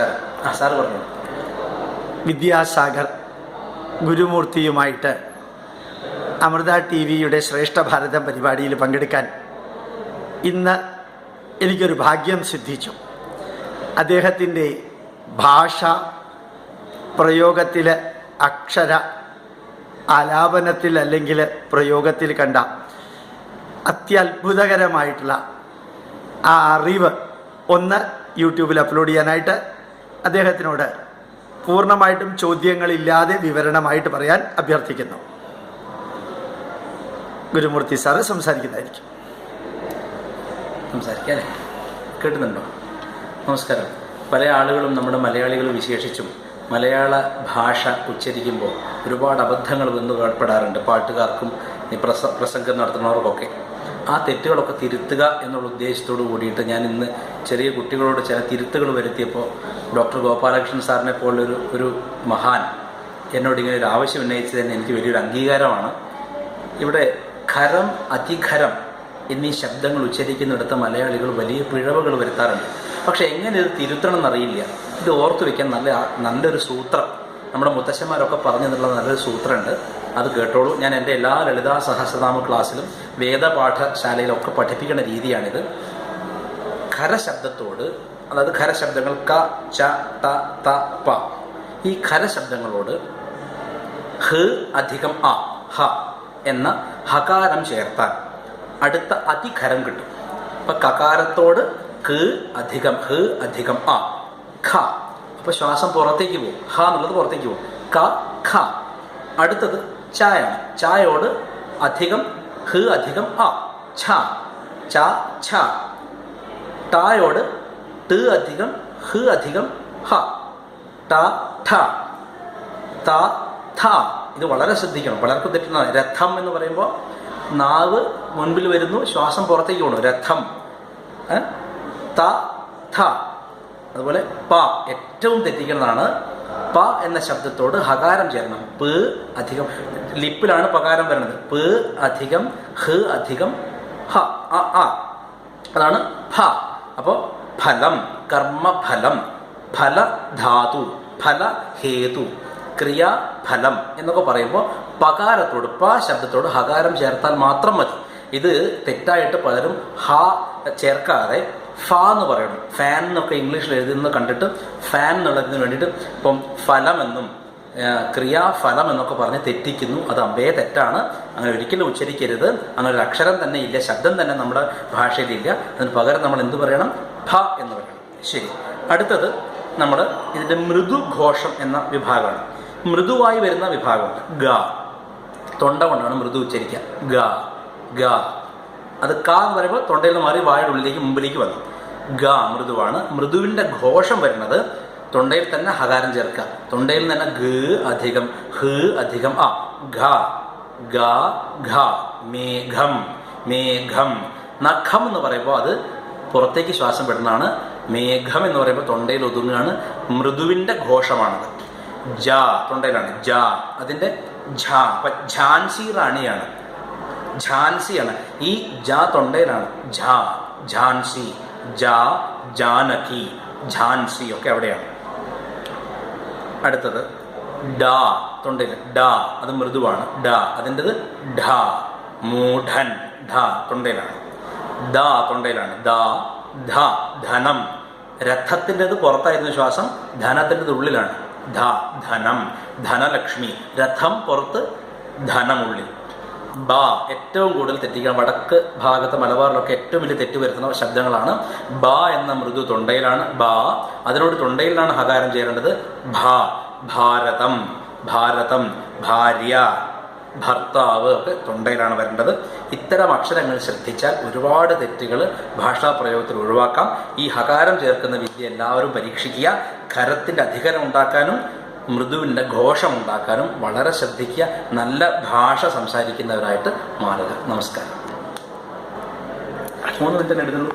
ആ പറഞ്ഞു. വിദ്യാസാഗർ ഗുരുമൂർത്തിയുമായിട്ട് അമൃത ടി വിയുടെ ശ്രേഷ്ഠ ഭാരതം പരിപാടിയിൽ പങ്കെടുക്കാൻ ഇന്ന് എനിക്കൊരു ഭാഗ്യം സിദ്ധിച്ചു. അദ്ദേഹത്തിന്റെ ഭാഷ പ്രയോഗത്തിലെ അക്ഷര ആലാപനത്തിൽ അല്ലെങ്കിൽ പ്രയോഗത്തിൽ കണ്ട അത്യത്ഭുതകരമായിട്ടുള്ള ആ അറിവ് ഒന്ന് യൂട്യൂബിൽ അപ്ലോഡ് ചെയ്യാനായിട്ട് അദ്ദേഹത്തിനോട് പൂർണമായിട്ടും ചോദ്യങ്ങളില്ലാതെ വിവരണമായിട്ട് പറയാൻ അഭ്യർത്ഥിക്കുന്നു. ഗുരുമൂർത്തി സാറ് സംസാരിക്കുന്നതായിരിക്കും. സംസാരിക്കാല്ലേ കേട്ടുന്നുണ്ടോ? നമസ്കാരം. പല ആളുകളും നമ്മുടെ മലയാളികൾ വിശേഷിച്ചും മലയാള ഭാഷ ഉച്ചരിക്കുമ്പോൾ ഒരുപാട് അബദ്ധങ്ങൾ വന്നു ഏർപ്പെടാറുണ്ട് പാട്ടുകാർക്കും പ്രസ പ്രസംഗം നടത്തുന്നവർക്കൊക്കെ. ആ തെറ്റുകളൊക്കെ തിരുത്തുക എന്നുള്ള ഉദ്ദേശത്തോട് കൂടിയിട്ട് ഞാൻ ഇന്ന് ചെറിയ കുട്ടികളോട് ചില തിരുത്തുകൾ വരുത്തിയപ്പോൾ ഡോക്ടർ ഗോപാലകൃഷ്ണൻ സാറിനെ പോലുള്ളൊരു ഒരു മഹാൻ എന്നോട് ഇങ്ങനെ ഒരു ആവശ്യം ഉന്നയിച്ചത് തന്നെ എനിക്ക് വലിയൊരു അംഗീകാരമാണ്. ഇവിടെ ഖരം അതിഖരം എന്നീ ശബ്ദങ്ങൾ ഉച്ചരിക്കുന്നിടത്ത് മലയാളികൾ വലിയ പിഴവുകൾ വരുത്താറുണ്ട്. പക്ഷെ എങ്ങനെ ഇത് തിരുത്തണം എന്നറിയില്ല. ഇത് ഓർത്തു വയ്ക്കാൻ നല്ല നല്ലൊരു സൂത്രം. നമ്മുടെ മുത്തശ്ശന്മാരൊക്കെ പറഞ്ഞു തന്നുള്ള നല്ലൊരു സൂത്രമുണ്ട്. അത് കേട്ടോളൂ. ഞാൻ എന്റെ എല്ലാ ലളിതാ സഹസ്രനാമ ക്ലാസ്സിലും വേദപാഠശാലയിലൊക്കെ പഠിപ്പിക്കുന്ന രീതിയാണിത്. ഖരശബ്ദത്തോട് അതായത് ഖരശബ്ദങ്ങൾ ക ച ത ത പ. ഈ ഖരശബ്ദങ്ങളോട് ഹ് അധികം അ ഹ എന്ന ഹകാരം ചേർത്താൽ അടുത്ത അതിഖരം കിട്ടും. അപ്പൊ കകാരത്തോട് ക അധികം ഹ് അധികം അ ഖ. അപ്പൊ ശ്വാസം പുറത്തേക്ക് പോകും. ഹ എന്നുള്ളത് പുറത്തേക്ക് പോകും. ക ഖ. അടുത്തത് ചായാണ്. ചായയോട് അധികം ഹ് അധികം അ ഛ. ച ഛ. ടായോട് ട് അധികം ഹ് അധികം ഹ ട ഠ ത ഥ. ഇത് വളരെ ശ്രദ്ധിക്കണം. പലർക്കും തെറ്റുന്നതാണ് രഥം എന്ന് പറയുമ്പോൾ നാവ് മുൻപിൽ വരുന്നു ശ്വാസം പുറത്തേക്ക് പോകണം രഥം. ത ഥ. അതുപോലെ പ. ഏറ്റവും തെറ്റിക്കുന്നതാണ് പ എന്ന ശബ്ദത്തോട് ഹകാരം ചേരണം. പ് അധികം. ലിപ്പിലാണ് പകാരം വരുന്നത് പ് അധികം ഹ് അധികം ഹ അ അതാണ് ഫ അപ്പോൾ ഫലം കർമ്മഫലം ഫലധാതു ഫലഹേതു ക്രിയാഫലം എന്നൊക്കെ പറയുമ്പോൾ പകാരത്തോട് പ ശബ്ദത്തോട് ഹകാരം ചേർത്താൽ മാത്രം മതി. ഇത് തെറ്റായിട്ട് പലരും ഹ ചേർക്കാതെ ഫ എന്ന് പറയണം. ഫാൻ എന്നൊക്കെ ഇംഗ്ലീഷിൽ എഴുതുന്നത് കണ്ടിട്ട് ഫാൻ എന്നുള്ളതിന് വേണ്ടിയിട്ട് ഇപ്പം ഫലമെന്നും ക്രിയാഫലം എന്നൊക്കെ പറഞ്ഞ് തെറ്റിക്കുന്നു. അത് അമ്പേ തെറ്റാണ്. അങ്ങനെ ഒരിക്കലും ഉച്ചരിക്കരുത്. അങ്ങനെ ഒരു അക്ഷരം തന്നെ ഇല്ല ശബ്ദം തന്നെ നമ്മുടെ ഭാഷയിലില്ല അതിന് പകരം നമ്മൾ എന്ത് പറയണം? ഭ എന്ന് പറയണം. ശരി. അടുത്തത് നമ്മൾ ഇതിന്റെ മൃദുഘോഷം എന്ന വിഭാഗമാണ്. മൃദുവായി വരുന്ന വിഭാഗം ഗ. തൊണ്ട കൊണ്ടാണ് മൃദു ഉച്ചരിക്കുക. ഗ. ഗ. അത് ക എന്ന് പറയുമ്പോൾ തൊണ്ടയിൽ നിന്ന് മാറി വായുടെ ഉള്ളിലേക്ക് മുമ്പിലേക്ക് വന്നു. ഗ മൃദുവാണ്. മൃദുവിന്റെ ഘോഷം വരുന്നത് തൊണ്ടയിൽ തന്നെ ഹകാരം ചേർക്കുക. തൊണ്ടയിൽ തന്നെ ഗ് അധികം ഹ് അധികം അ ഘ ഗ ഘ മേഘം മേഘം. നഖം എന്ന് പറയുമ്പോൾ അത് പുറത്തേക്ക് ശ്വാസം പെടുന്നതാണ് മേഘം എന്ന് പറയുമ്പോൾ തൊണ്ടയിൽ ഒതുങ്ങുകയാണ് മൃദുവിന്റെ ഘോഷമാണത്. ജ തൊണ്ടയിലാണ്. ജ അതിന്റെ ഝ അപ്പം ഝാൻസി റാണിയാണ്. ഝാൻസിയാണ്. ഈ ജ തൊണ്ടയിലാണ്. ഝ ഝാൻസി ജ ജാനകി ഝാൻസി ഒക്കെ അവിടെയാണ്. അടുത്തത് ഡാ തൊണ്ടയിൽ ഡാ അത് മൃദുവാണ്. ഡാ അതിന്റെത് ഡാ മൂഢൻ ധ തൊണ്ടയിലാണ്. ദ തൊണ്ടയിലാണ്. ദ ധ ധനം. രഥത്തിന്റെത് പുറത്തായിരുന്ന ശ്വാസം ധനത്തിന്റെത് ഉള്ളിലാണ്. ധ ധനം. ധനലക്ഷ്മി. രഥം പുറത്ത് ധനമുള്ളിൽ ബ ഏറ്റവും കൂടുതൽ തെറ്റിക്കാൻ വടക്ക് ഭാഗത്ത് മലബാറിലൊക്കെ ഏറ്റവും വലിയ തെറ്റ് വരുത്തുന്ന ശബ്ദങ്ങളാണ് ബ എന്ന മൃദു തൊണ്ടയിലാണ് ബ. അതിനോട് തൊണ്ടയിലാണ് ഹകാരം ചേരേണ്ടത്. ഭ ഭാരതം ഭാരതം ഭാര്യ ഭർത്താവ് ഒക്കെ തൊണ്ടയിലാണ് വരേണ്ടത്. ഇത്തരം അക്ഷരങ്ങൾ ശ്രദ്ധിച്ചാൽ ഒരുപാട് തെറ്റുകൾ ഭാഷാ പ്രയോഗത്തിൽ ഒഴിവാക്കാം. ഈ ഹകാരം ചേർക്കുന്ന വിദ്യ എല്ലാവരും പരീക്ഷിക്കുക. കരത്തിന്റെ അധികരം ഉണ്ടാക്കാനും മൃദുവിന്റെ ഘോഷം ഉണ്ടാക്കാനും വളരെ ശ്രദ്ധിക്കുക നല്ല ഭാഷ സംസാരിക്കുന്നവരായിട്ട് മാറുക നമസ്കാരം മൂന്ന് മിനിറ്റ് എടുക്കുന്നു